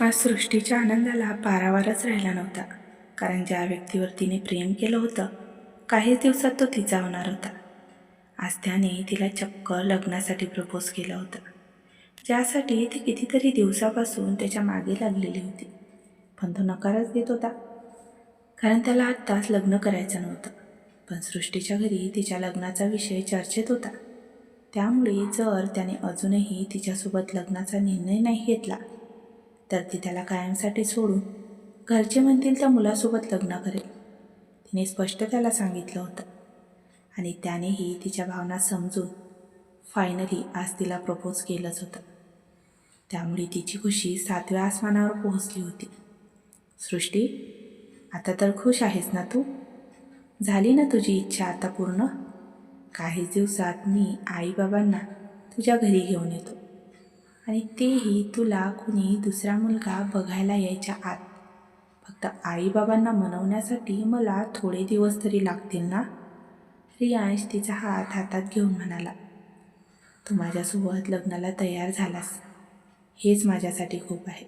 आज सृष्टीच्या आनंदाला पारावारच राहिला नव्हता. कारण ज्या व्यक्तीवर तिने प्रेम केलं होतं काहीच दिवसात तो तिचा होणार होता. आज त्याने तिला चक्क लग्नासाठी प्रपोज केलं होतं. ज्यासाठी ती कितीतरी दिवसापासून त्याच्यामागे लागलेली होती. पण तो नकारच देत होता. कारण त्याला आत्ताच लग्न करायचं नव्हतं. पण सृष्टीच्या घरी तिच्या लग्नाचा विषय चर्चेत होता. त्यामुळे जर त्याने अजूनही तिच्यासोबत लग्नाचा निर्णय नाही घेतला तर ती त्याला कायमसाठी सोडून घरचे म्हणतील त्या मुलासोबत लग्न करेल. तिने स्पष्ट त्याला सांगितलं होतं. आणि त्यानेही तिच्या भावना समजून फायनली आज तिला प्रपोज केलंच होतं. त्यामुळे तिची खुशी सातव्या आसमानावर पोहोचली होती. सृष्टी आता तर खुश आहेस ना तू? झाली ना तुझी इच्छा आता पूर्ण? काही दिवसात मी आईबाबांना तुझ्या घरी घेऊन येतो. आणि तेही तुला कुणी दुसरा मुलगा बघायला यायच्या आत. फक्त आईबाबांना मनवण्यासाठी मला थोडे दिवस तरी लागतील ना? रियांश तिचा हात हातात घेऊन म्हणाला तू माझ्यासोबत लग्नाला तयार झालास. हेच माझ्यासाठी खूप आहे.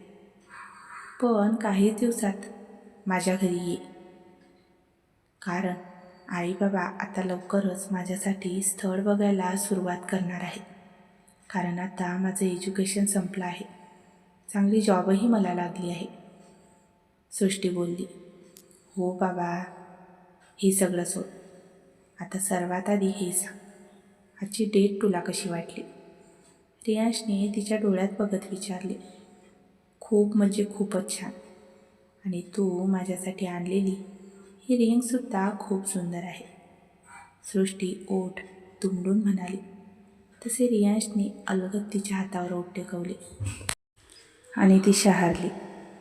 पण काही दिवसात माझ्या घरी ये. कारण आईबाबा आता लवकरच माझ्यासाठी स्थळ बघायला सुरुवात करणार आहेत. कारण आता माझं एज्युकेशन संपलं आहे. चांगली जॉबही मला लागली आहे. सृष्टी बोलली हो बाबा हे सगळं सोड. आता सर्वात आधी हे सांग. आजची डेट तुला कशी वाटली? रियांशने तिच्या डोळ्यात बघत विचारले खूप म्हणजे खूपच छान. आणि तू माझ्यासाठी आणलेली ही रिंगसुद्धा खूप सुंदर आहे. सृष्टी ओठ तुंबडून म्हणाली तसे रियांशने अलगद तिच्या हातावर ओठ टेकवले आणि ती शहारली.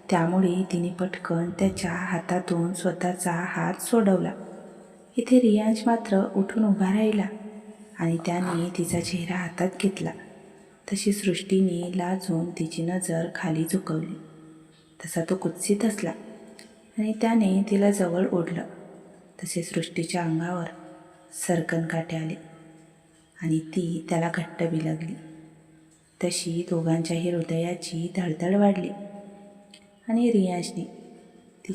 त्यामुळे तिने पटकन त्याच्या हातातून स्वतःचा हात सोडवला. इथे रियांश मात्र उठून उभा राहिला आणि त्याने तिचा चेहरा हातात घेतला. तशी सृष्टीने लाजून तिची नजर खाली झुकवली. तसा तो कुत्सित असला आणि त्याने तिला जवळ ओढलं. तसे सृष्टीच्या अंगावर सरकन काटे आले. आणि ती त्याला घट्ट बिलगली तशी दोघांच्याही हृदयाची धडधड वाढली. आणि रियाजने ती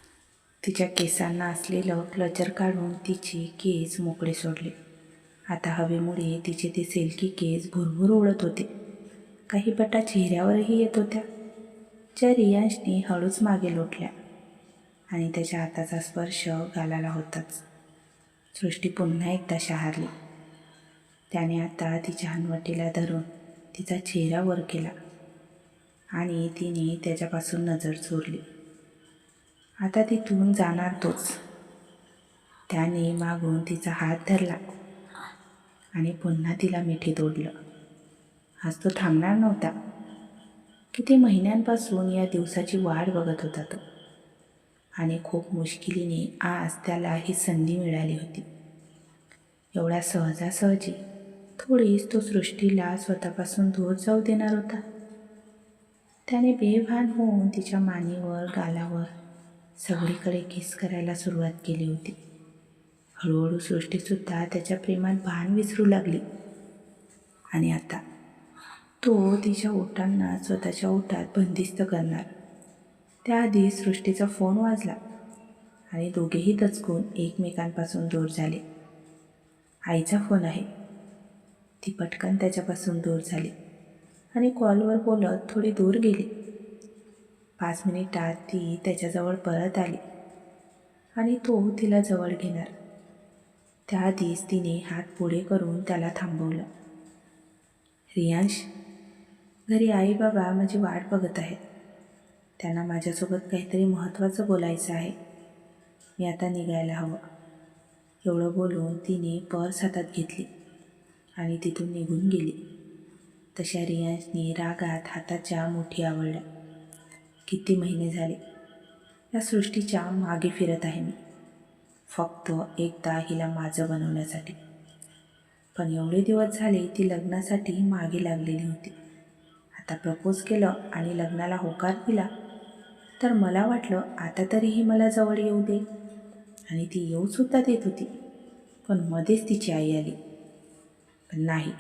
तिच्या केसांना असलेलं क्लचर काढून तिची केस मोकळे सोडले. आता हवेमुळे तिचे ते सिल्की केस भुरभुर उडत होते. काही बटा चेहऱ्यावरही येत होत्या. ज्या रियांशने हळूच मागे लोटल्या आणि त्याच्या हाताचा स्पर्श गालाला होताच. सृष्टी पुन्हा एकदा शहारली. त्याने आता तिच्या हनवटीला धरून तिचा चेहरा वर केला आणि तिने त्याच्यापासून नजर चोरली आता तिथून जाणार तोच. त्याने मागून तिचा हात धरला आणि पुन्हा तिला मिठी तोडलं. आज तो थांबणार नव्हता. किती महिन्यांपासून या दिवसाची वाट बघत होता तो. आणि खूप मुश्किलीने आज त्याला ही संधी मिळाली होती. एवढ्या सहजासहजी थोडीच तो सृष्टीला स्वतःपासून दूर जाऊ देणार होता. त्याने बेभान होऊन तिच्या मानेवर गालावर सगळीकडे किस करायला सुरुवात केली होती. हळूहळू सृष्टीसुद्धा त्याच्या प्रेमात भान विसरू लागली. आणि आता तो तिच्या ओटांना स्वतःच्या ओटात बंदिस्त करणार. त्याआधी सृष्टीचा फोन वाजला आणि दोघेही दचकून एकमेकांपासून दूर झाले. आईचा फोन आहे. ती पटकन त्याच्यापासून दूर झाली आणि कॉलवर बोलत थोडी दूर गेली. पाच मिनिटात ती त्याच्याजवळ परत आली आणि तो तिला जवळ घेणार. त्याआधीच तिने हात पुढे करून त्याला थांबवलं. रियांश घरी आई बाबा माझी वाट बघत आहेत. त्यांना माझ्यासोबत काहीतरी महत्त्वाचं बोलायचं आहे. मी आता निघायला हवं. एवढं बोलून तिने पर्स हातात घेतली. आणि तिथून निघून गेली. तशा रियांशने रागात हाताच्या मोठी आवडल्या किती महिने झाले? या सृष्टीच्या मागे फिरत आहे मी. फक्त एकदा हिला माझं बनवण्यासाठी. पण एवढे दिवस झाले ती लग्नासाठी मागे लागलेली होती. आता प्रपोज केलं आणि लग्नाला होकार दिला तर मला वाटलं आता तरीही मला जवळ येऊ दे. आणि ती येऊसुद्धा देत होती. पण मध्येच तिची आई आली. पण नाही.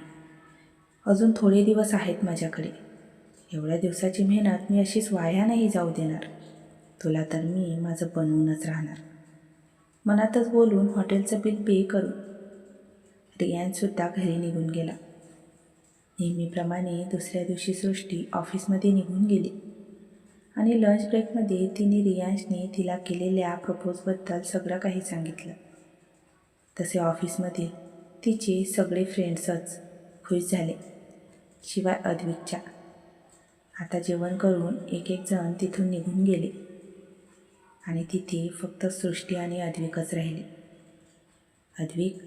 अजून थोडे दिवस आहेत माझ्याकडे. एवढ्या दिवसाची मेहनत मी अशीच वाया नाही जाऊ देणार. तुला तर मी माझं बनवूनच राहणार. मनातच बोलून हॉटेलचं बिल पे करू. रियानसुद्धा घरी निघून गेला. नेहमीप्रमाणे दुसऱ्या दिवशी सृष्टी ऑफिसमध्ये निघून गेली. आणि लंच ब्रेकमध्ये तिने रियांशने तिला केलेल्या प्रपोजबद्दल सगळं काही सांगितलं. तसे ऑफिसमधील तिचे सगळे फ्रेंड्सच खुश झाले शिवाय अद्विकच्या. आता जेवण करून एक एक जण तिथून निघून गेले आणि तिथे फक्त सृष्टी आणि अद्विकच राहिले. अद्विक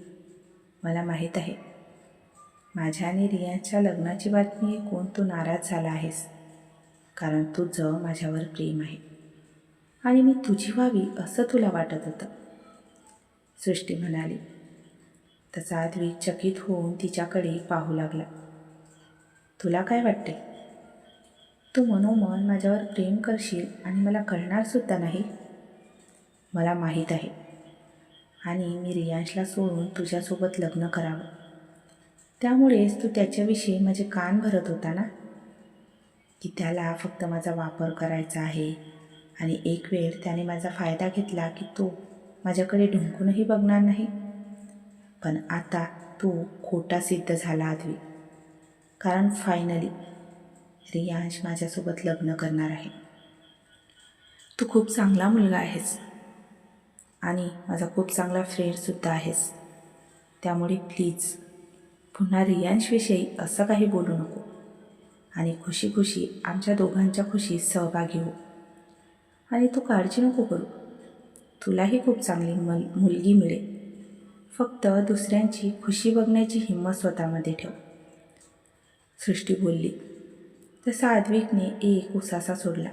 मला माहीत आहे माझ्या आणि रियाच्या लग्नाची बातमी ऐकून तू नाराज झाला आहेस कारण तुझं माझ्यावर प्रेम आहे आणि मी तुझी व्हावी असं तुला वाटत होतं सृष्टी म्हणाली. तसा अद्विक चकित होऊन तिच्याकडे पाहू लागला. तुला काय वाटते? तू मनोमन माझ्यावर प्रेम करशील आणि मला कळणारसुद्धा नाही? मला माहीत आहे. आणि मी रियांशला सोडून तुझ्यासोबत लग्न करावं. त्यामुळेच तू त्याच्याविषयी माझे कान भरत होता ना? की त्याला फक्त माझा वापर करायचा आहे आणि एक वेळ त्याने माझा फायदा घेतला की तो माझ्याकडे ढुंकूनही बघणार नाही? पण आता तू खोटा सिद्ध झाला आदवी. कारण फायनली रियांश माझ्यासोबत लग्न करणार आहे. तू खूप चांगला मुलगा आहेस. आणि माझा खूप चांगला फ्रेंडसुद्धा आहेस. त्यामुळे प्लीज पुन्हा रियांशविषयी असं काही बोलू नको. आणि खुशी खुशी आमच्या दोघांच्या खुशीत सहभागी हो. आणि तू काळजी नको करू. तुलाही खूप चांगली मल मुलगी मिळेल. फक्त दुसऱ्यांची खुशी बघण्याची हिंमत स्वतःमध्ये ठेव. सृष्टी बोलली तसा आद्विकने एक उसासा सोडला.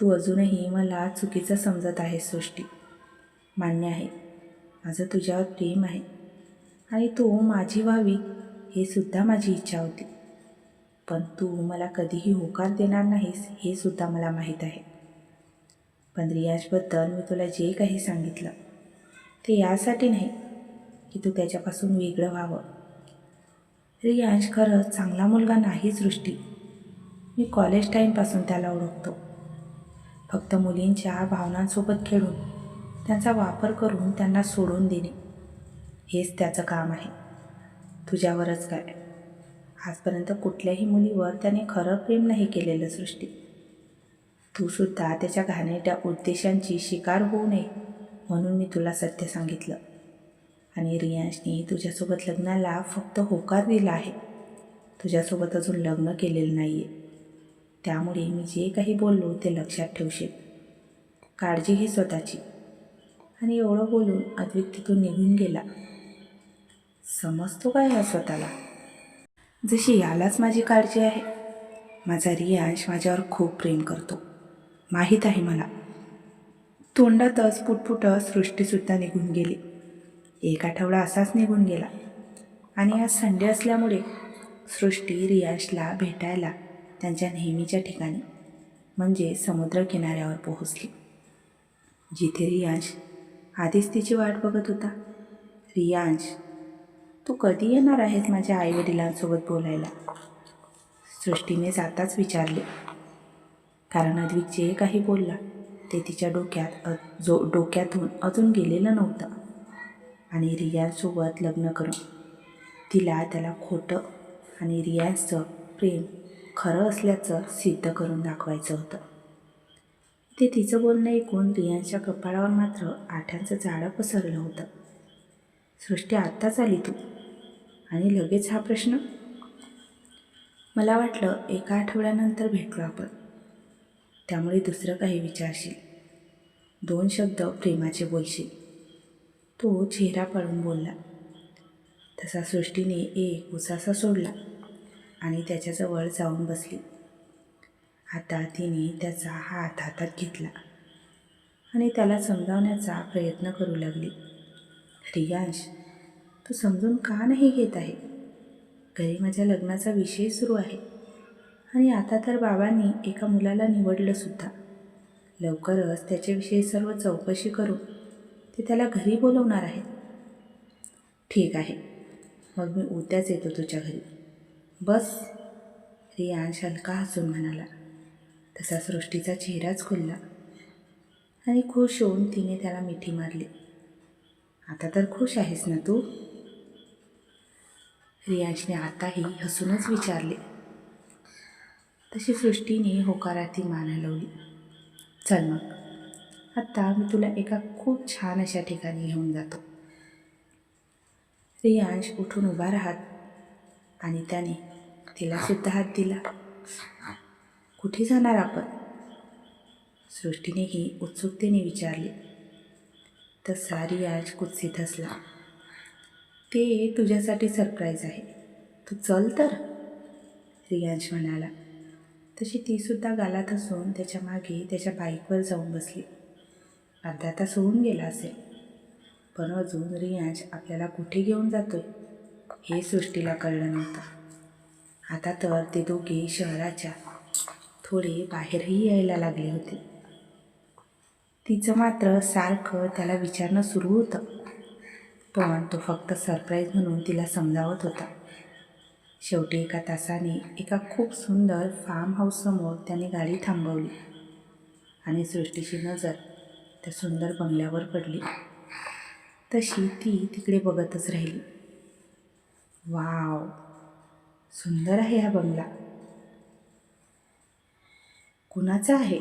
तू अजूनही मला चुकीचं समजत आहे सृष्टी. मान्य आहे. माझं तुझ्यावर प्रेम आहे. आणि तू माझी व्हावी हे सुद्धा माझी इच्छा होती. पण तू मला कधीही होकार देणार नाहीस हे सुद्धा मला माहीत आहे. पण रियाजबद्दल मी तुला जे काही सांगितलं ते यासाठी नाही की तू त्याच्यापासून वेगळं व्हावं. रियांश खरंच चांगला मुलगा नाही सृष्टी. मी कॉलेज टाईमपासून त्याला ओळखतो. फक्त मुलींच्या भावनांसोबत खेळून त्यांचा वापर करून त्यांना सोडून देणे हेच त्याचं काम आहे. तुझ्यावरच काय? आजपर्यंत कुठल्याही मुलीवर त्याने खरं प्रेम नाही केलेलं सृष्टी. तू सुद्धा त्याच्या घाणेट्या उद्देशांची शिकार होऊ नये. म्हणून मी तुला सत्य सांगितलं. आणि रियांशने तुझ्यासोबत लग्नाला फक्त होकार दिला आहे. तुझ्यासोबत अजून लग्न केलेलं नाही आहे त्यामुळे मी जे काही बोललो ते लक्षात ठेवशील. काळजी घे स्वतःची. आणि एवढं बोलून अद्विक तिथून निघून गेला. समजतो काय हा स्वतःला? जशी यालाच माझी काळजी आहे. माझा रियांश माझ्यावर खूप प्रेम करतो. माहीत आहे मला. तोंडातच पुटपुट सृष्टीसुद्धा निघून गेली. एक आठवडा असाच निघून गेला. आणि आज संडे असल्यामुळे सृष्टी रियाशला भेटायला त्यांच्या नेहमीच्या ठिकाणी म्हणजे समुद्रकिनाऱ्यावर पोहोचली. जिथे रियांश आधीच तिची वाट बघत होता. रियांश तू कधी येणार आहेस माझ्या आईवडिलांसोबत बोलायला? सृष्टीने जाताच विचारले. कारण अद्विक जे काही बोलला. ते तिच्या डोक्यात जो डोक्यातून अजून गेलेलं नव्हतं. आणि रियाजसोबत लग्न करून. तिला त्याला खोटं आणि रियाजचं प्रेम खरं असल्याचं सिद्ध करून दाखवायचं होतं. ते तिचं बोलणं ऐकून रियांच्या कपाळावर मात्र आठ्यांचं जाळं पसरलं होतं. सृष्टी आत्ताच आली तू? आणि लगेच हा प्रश्न? मला वाटलं एका आठवड्यानंतर भेटलो आपण. त्यामुळे दुसरं काही विचारशील. दोन शब्द प्रेमाचे बोलशील. तो चेहरा पाडून बोलला. तसा सृष्टीने एक उसासा सोडला आणि त्याच्याजवळ जाऊन बसली. आता तिने त्याचा हात हातात घेतला आणि त्याला समजावण्याचा प्रयत्न करू लागली. रियांश तू समजून का नाही घेत आहे? घरी माझ्या लग्नाचा विषय सुरू आहे. आणि आता तर बाबांनी एका मुलाला निवडलं सुद्धा. लवकरच त्याच्याविषयी सर्व चौकशी करू ते त्याला घरी बोलवणार आहेत. ठीक आहे मग मी उद्याच येतो तुझ्या घरी. बस. रियांश हलका हसून म्हणाला. तसा सृष्टीचा चेहराच खुलला आणि खुश होऊन तिने त्याला मिठी मारली. आता तर खुश आहेस ना तू? रियांशने आताही हसूनच विचारले. तशी सृष्टीने होकारार्थी मान हलवली चल मग. आत्ता मी तुला एका खूप छान अशा ठिकाणी घेऊन जातो. रियांश उठून उभा राहत आणि त्याने तिला सुद्धा हात दिला. कुठे जाणार आपण? सृष्टीनेही उत्सुकतेने विचारले. तसा रियाज कुत्सित हसला. ते तुझ्यासाठी सरप्राईज आहे. तू चल तर. रियांश म्हणाला. तशी तीसुद्धा गालात हसून त्याच्यामागे त्याच्या बाईकवर जाऊन बसली. अर्धा तास होऊन गेला असेल. पण अजून रियांश आपल्याला कुठे घेऊन जातो हे सृष्टीला कळलं नव्हतं. आता तर ते दोघे शहराच्या थोडे बाहेरही यायला लागले होते. तिचं मात्र सारखं त्याला विचारणं सुरू होतं. पण तो फक्त सरप्राईज म्हणून तिला समजावत होता. शेवटी एका तासाने एका खूप सुंदर फार्म हाऊससमोर त्याने गाडी थांबवली. आणि सृष्टीची नजर त्या सुंदर बंगल्यावर पडली. तशी ती तिकडे बघतच राहिली. वाव! सुंदर आहे हा बंगला. कुणाचा आहे?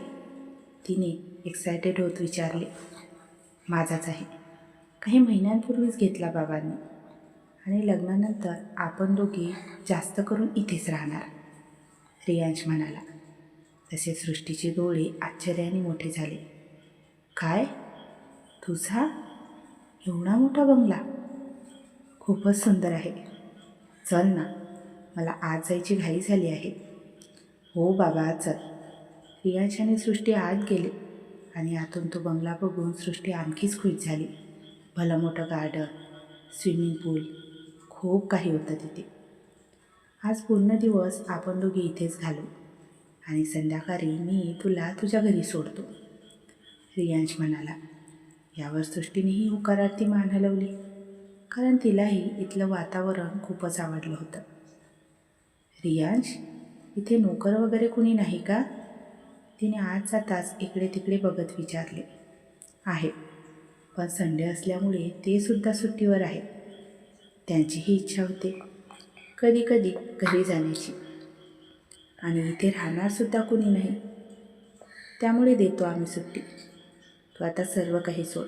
तिने एक्सायटेड होत विचारले. माझाच आहे. काही महिन्यांपूर्वीच घेतला बाबांनी. आणि लग्नानंतर आपण दोघी जास्त करून इथेच राहणार. रियांश म्हणाला. तसे सृष्टीचे डोळे आश्चर्याने मोठे झाले. काय? तुझा? एवढा मोठा बंगला? खूपच सुंदर आहे. चल ना मला आज जायची घाई झाली आहे. हो बाबा चल. रियांश आणि सृष्टी आत गेले आणि आतून तो बंगला बघून सृष्टी आणखीच खुश झाली. भलं मोठं गार्डन स्विमिंग पूल खूप काही होतं तिथे. आज पूर्ण दिवस आपण दोघे इथेच घालू आणि संध्याकाळी मी तुला तुझ्या घरी सोडतो. रियांश म्हणाला. यावर सृष्टीनेही होकारार्थी मान हलवली. कारण तिलाही इथलं वातावरण खूपच आवडलं होतं. रियांश इथे नोकर वगैरे कुणी नाही का? तिने आज जाताच इकडे तिकडे बघत विचारले. आहे. पण संडे असल्यामुळे ते सुद्धा सुट्टीवर आहेत त्यांचीही इच्छा होते. कधी कधी घरी जाण्याची. आणि इथे राहणारसुद्धा कुणी नाही. त्यामुळे देतो आम्ही सुट्टी. तू आता सर्व काही सोड.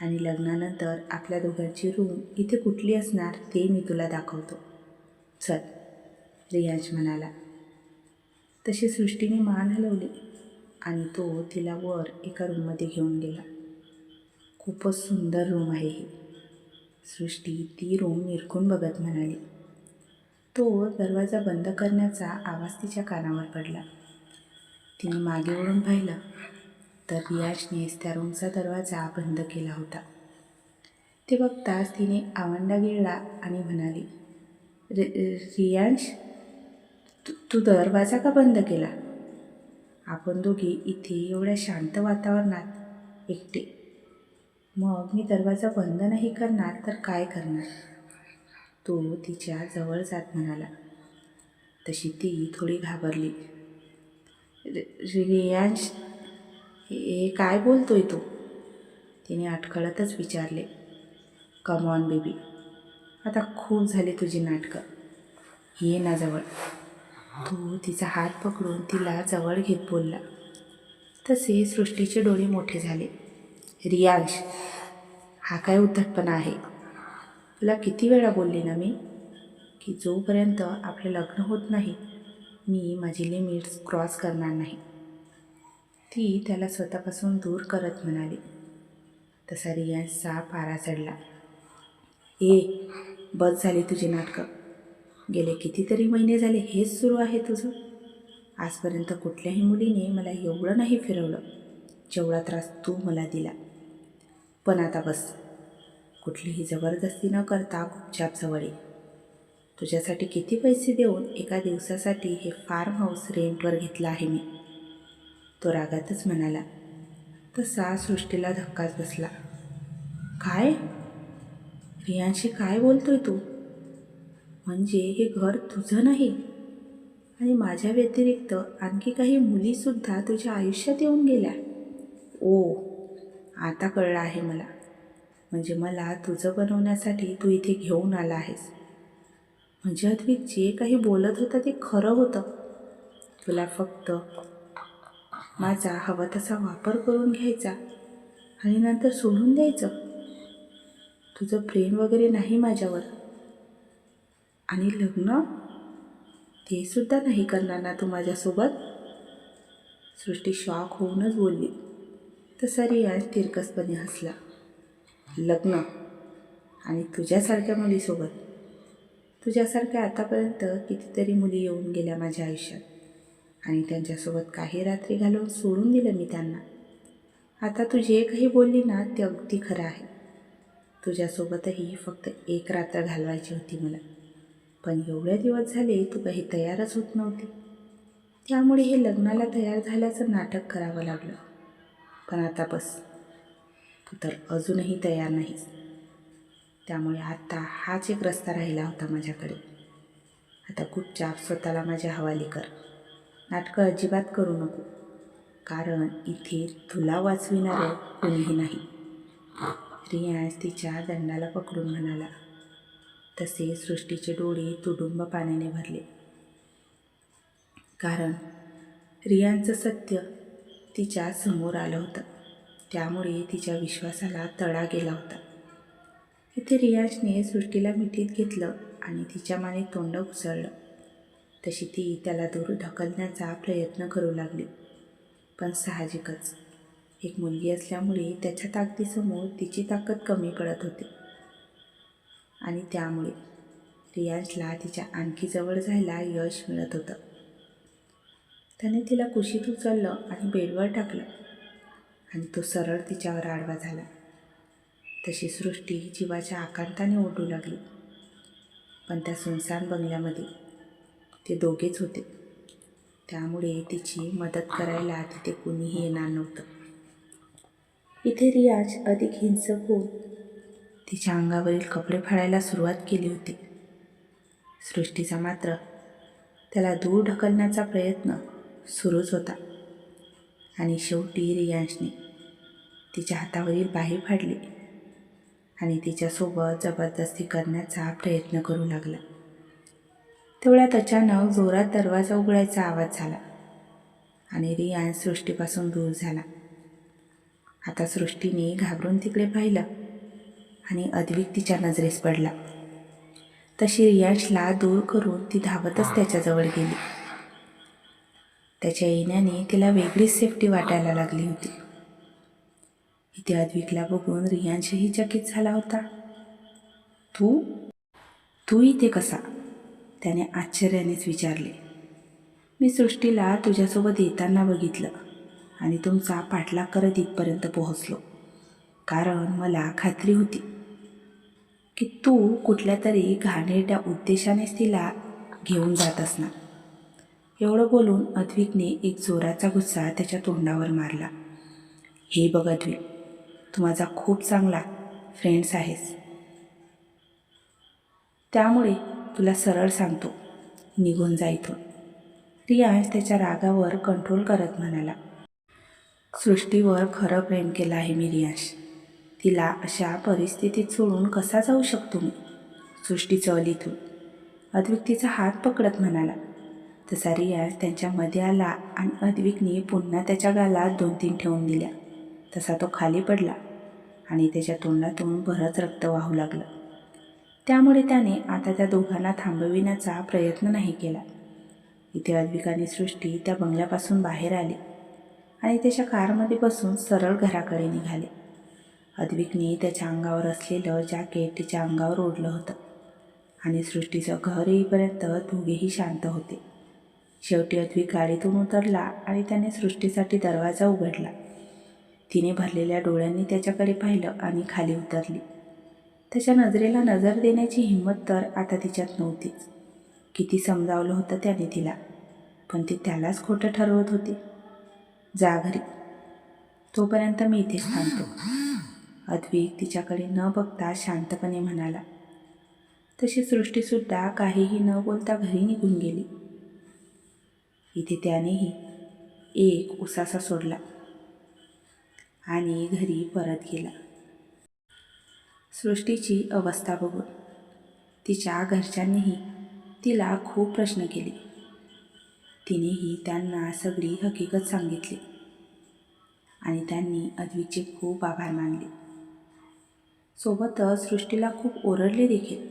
आणि लग्नानंतर आपल्या दोघांची रूम इथे कुठली असणार ते मी तुला दाखवतो. चल रियाज म्हणाला. तशी सृष्टीने मान हलवली आणि तो तिला वर एका रूममध्ये घेऊन गेला. खूपच सुंदर रूम आहे ही. सृष्टी ती रूम निरखून बघत म्हणाली. तो दरवाजा बंद करण्याचा आवाज तिच्या कानावर पडला. तिने मागे वळून पाहिलं तर रियाजनेच त्या रूमचा दरवाजा बंद केला होता. ते बघताच तिने आवंडा गिळला आणि म्हणाली रि रियांश तू तू दरवाजा का बंद केला? आपण दोघे इथे एवढ्या शांत वातावरणात एकटे मग मी दरवाजा बंद नाही करणार तर काय करणार? तो तिच्या जवळ जात म्हणाला. तशी ती थोडी घाबरली. रियांश हे काय बोलतोय तो? तिने अटकळतच विचारले. कम ऑन बेबी आता खूप झाली तुझी नाटकं. ये ना जवळ. तो तिचा हात पकडून तिला जवळ घेत बोलला. तसे सृष्टीचे डोळे मोठे झाले. रियाश हा काय उद्धटपणा आहे? तुला किती वेळा बोलली ना मी की जोपर्यंत आपलं लग्न होत नाही मी माझी लिमिट्स क्रॉस करणार नाही. ती त्याला स्वतःपासून दूर करत म्हणाली. तसा रियांशचा पारा चढला. ए बस झाली तुझी नाटकं. गेले कितीतरी महिने झाले हेच सुरू आहे तुझं. आजपर्यंत कुठल्याही मुलीने मला एवढं नाही फिरवलं जेवढा त्रास तू मला दिला. पण आता बस. कुठलीही जबरदस्ती न करता गुपचाप जवळ. ये तुझ्यासाठी किती पैसे देऊन एका दिवसासाठी हे फार्म हाऊस रेंटवर घेतलं आहे मी? तो रागातच म्हणाला. तसा सृष्टीला धक्काच बसला. काय? रियांशी काय बोलतोय तू? म्हणजे हे घर तुझं नाही. आणि माझ्या व्यतिरिक्त आणखी काही मुलीसुद्धा तुझ्या आयुष्यात येऊन गेल्या. ओ आता कळलं आहे मला. म्हणजे मला तुझं बनवण्यासाठी तू इथे घेऊन आला आहेस. म्हणजे अद्विक जे काही बोलत होतं ते खरं होतं. तुला फक्त माझा हवा तसा वापर करून घ्यायचा आणि नंतर सोडून द्यायचं. तुझं प्रेम वगैरे नाही माझ्यावर. आणि लग्न? ते सुद्धा नाही करणार ना तू माझ्यासोबत? सृष्टी शॉक होऊनच बोलली. तसा रियाज तिरकसपणे हसला. लग्न? आणि तुझ्यासारख्या मुलीसोबत? तुझ्यासारख्या आतापर्यंत कितीतरी मुली येऊन गेल्या माझ्या आयुष्यात. आणि त्यांच्यासोबत काही रात्री घालून सोडून दिलं मी त्यांना. आता तू जे काही बोलली ना ते अगदी खरं आहे. तुझ्यासोबतही फक्त एक रात्र घालवायची होती मला. पण एवढे दिवस झाले तू काही तयारच होत नव्हती. त्यामुळे हे लग्नाला तयार झाल्याचं नाटक करावं लागलं. पण आता बस. तू तर अजूनही तयार नाहीस. त्यामुळे आता हाच एक रस्ता राहिला होता माझ्याकडे. आता गुपचाप स्वतःला माझ्या हवाली कर. नाटकं अजिबात करू नको. कारण इथे तुला वाचविणारं कोणीही नाही. रियाज तिच्या दंडाला पकडून म्हणाला. तसे सृष्टीचे डोळे तुडुंब पाण्याने भरले. कारण रियांचं सत्य तिच्या समोर आलं होतं. त्यामुळे तिच्या विश्वासाला तडा गेला होता. इथे रियाजने सृष्टीला मिठीत घेतलं आणि तिच्या माने तोंड उसळलं. तशी ती त्याला दूर ढकलण्याचा प्रयत्न करू लागली. पण साहजिकच. एक मुलगी असल्यामुळे त्याच्या ताकदीसमोर तिची ताकद कमी पडत होती. आणि त्यामुळे रियाजला तिच्या आणखी जवळ जायला यश मिळत होतं. त्याने तिला कुशीत उचललं आणि बेडवर टाकलं. आणि तो सरळ तिच्यावर आडवा झाला. तशी सृष्टी जीवाच्या आकांताने ओढू लागली. पण त्या सुनसान बंगल्यामध्ये ते दोघेच होते. त्यामुळे तिची मदत करायला तिथे कुणीही येणार नव्हतं. इथे रियाज अधिक हिंसक होऊन तिच्या अंगावरील कपडे फाडायला सुरुवात केली होती. सृष्टीचा मात्र त्याला दूर ढकलण्याचा प्रयत्न सुरूच होता. आणि शेवटी रियांशने तिच्या हातावरील बाही फाडली आणि तिच्यासोबत जबरदस्ती करण्याचा प्रयत्न करू लागला. तेवढ्यात अचानक जोरात दरवाजा उघडायचा आवाज झाला आणि रियान सृष्टीपासून दूर झाला. आता सृष्टीने घाबरून तिकडे पाहिलं आणि अद्विक तिच्या नजरेस पडला. तशी रियांशला दूर करून ती धावतच त्याच्याजवळ गेली. त्याच्या येण्याने तिला वेगळीच सेफ्टी वाटायला लागली होती. इथे अद्विकला बघून रियांशही चकित झाला होता. तू? तू इथे कसा? त्याने आश्चर्यानेच विचारले. मी सृष्टीला तुझ्यासोबत येताना बघितलं आणि तुमचा पाठलाग करत इथपर्यंत पोहोचलो. कारण मला खात्री होती की तू कुठल्या तरी घाणेरट्या उद्देशानेच तिला घेऊन जात असणार. एवढं बोलून अद्विकने एक जोराचा गुस्सा त्याच्या तोंडावर मारला. हे बघ अद्विक तू माझा खूप चांगला फ्रेंड्स आहेस. त्यामुळे तुला सरळ सांगतो निघून जा इथून. रियांश त्याच्या रागावर कंट्रोल करत म्हणाला. सृष्टीवर खरं प्रेम केलं आहे मी रियांश. तिला अशा परिस्थितीत सोडून कसा जाऊ शकतो मी? सृष्टी चल इथून अद्विक तिचा हात पकडत म्हणाला. तसा रियाज त्यांच्यामध्ये आला आणि अद्विकने पुन्हा त्याच्या गालात दोन तीन ठेवून दिल्या. तसा तो खाली पडला आणि त्याच्या तोंडातून बरंच रक्त वाहू लागलं. त्यामुळे त्याने आता त्या दोघांना थांबविण्याचा प्रयत्न नाही केला. इथे अद्विकाने सृष्टी त्या बंगल्यापासून बाहेर आली आणि त्याच्या कारमध्ये बसून सरळ घराकडे निघाले. अद्विकने त्याच्या अंगावर असलेलं जॅकेट तिच्या अंगावर ओढलं होतं आणि सृष्टीचं घर येईपर्यंत दोघेही शांत होते. शेवटी अद्वी गाडीतून उतरला आणि त्याने सृष्टीसाठी दरवाजा उघडला. तिने भरलेल्या डोळ्यांनी त्याच्याकडे पाहिलं आणि खाली उतरली. त्याच्या नजरेला नजर देण्याची हिंमत तर आता तिच्यात नव्हतीच. किती समजावलं होतं त्याने तिला पण ती त्यालाच खोटं ठरवत होती. जा घरी. तोपर्यंत मी इथेच थांबतो. अद्विक तिच्याकडे न बघता शांतपणे म्हणाला. तशी सृष्टीसुद्धा काहीही न बोलता घरी निघून गेली. इथे त्यानेही एक उसासा सोडला आणि घरी परत गेला. सृष्टीची अवस्था बघून तिच्या घरच्यांनीही तिला खूप प्रश्न केले. तिनेही त्यांना सगळी हकीकत सांगितली आणि त्यांनी अद्विकचे खूप आभार मानले. सोबतच सृष्टीला खूप ओरडले देखील.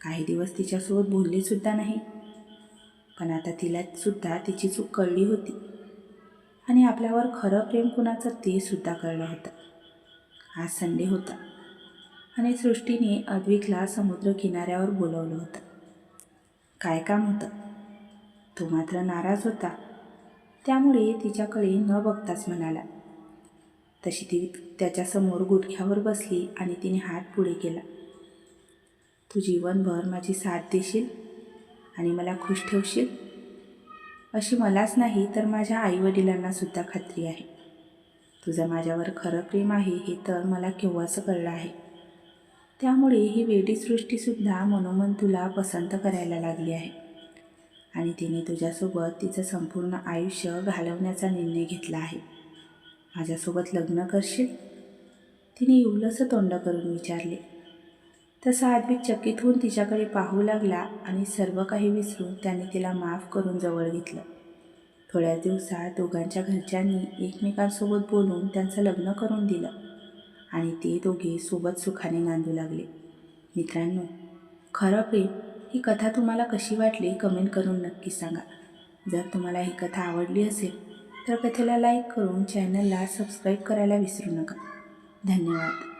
काही दिवस तिच्यासोबत बोलले सुद्धा नाही. पण आता तिला सुद्धा तिची चूक कळली होती. आणि आपल्यावर खरं प्रेम कुणाचं ते सुद्धा कळलं होतं. आज संडे होता. आणि सृष्टीने अद्विकला समुद्र किनाऱ्यावर बोलवलं होतं. काय काम होतं? तो मात्र नाराज होता. त्यामुळे तिच्याकडे न बघताच म्हणाला तशी ती त्याच्यासमोर गुडघ्यावर बसली आणि तिने हात पुढे केला. तू जीवनभर माझी साथ देशील? आणि मला खुश ठेवशील? अशी मलाच नाही तर माझ्या आईवडिलांना सुद्धा खात्री आहे. तुझं माझ्यावर खरं प्रेम आहे हे तर मला केव्हाचं कळलं आहे. त्यामुळे ही वेडी सृष्टीसुद्धा मनोमन तुला पसंत करायला लागली आहे. आणि तिने तुझ्यासोबत तिचं संपूर्ण आयुष्य घालवण्याचा निर्णय घेतला आहे. माझ्यासोबत लग्न करशील? तिने इवलंसं तोंड करून विचारले. तसा आद्विक चकित होऊन तिच्याकडे पाहू लागला आणि सर्व काही विसरून त्याने तिला माफ करून जवळ घेतलं. थोड्या दिवसात दोघांच्या घरच्यांनी एकमेकांसोबत बोलून त्यांचं लग्न करून दिलं आणि ते दोघे सोबत सुखाने नांदू लागले. मित्रांनो खरं प्रेम ही कथा तुम्हाला कशी वाटली कमेंट करून नक्की सांगा. जर तुम्हाला ही कथा आवडली असेल तर कथेला लाईक करून चॅनलला सबस्क्राईब करायला विसरू नका. धन्यवाद.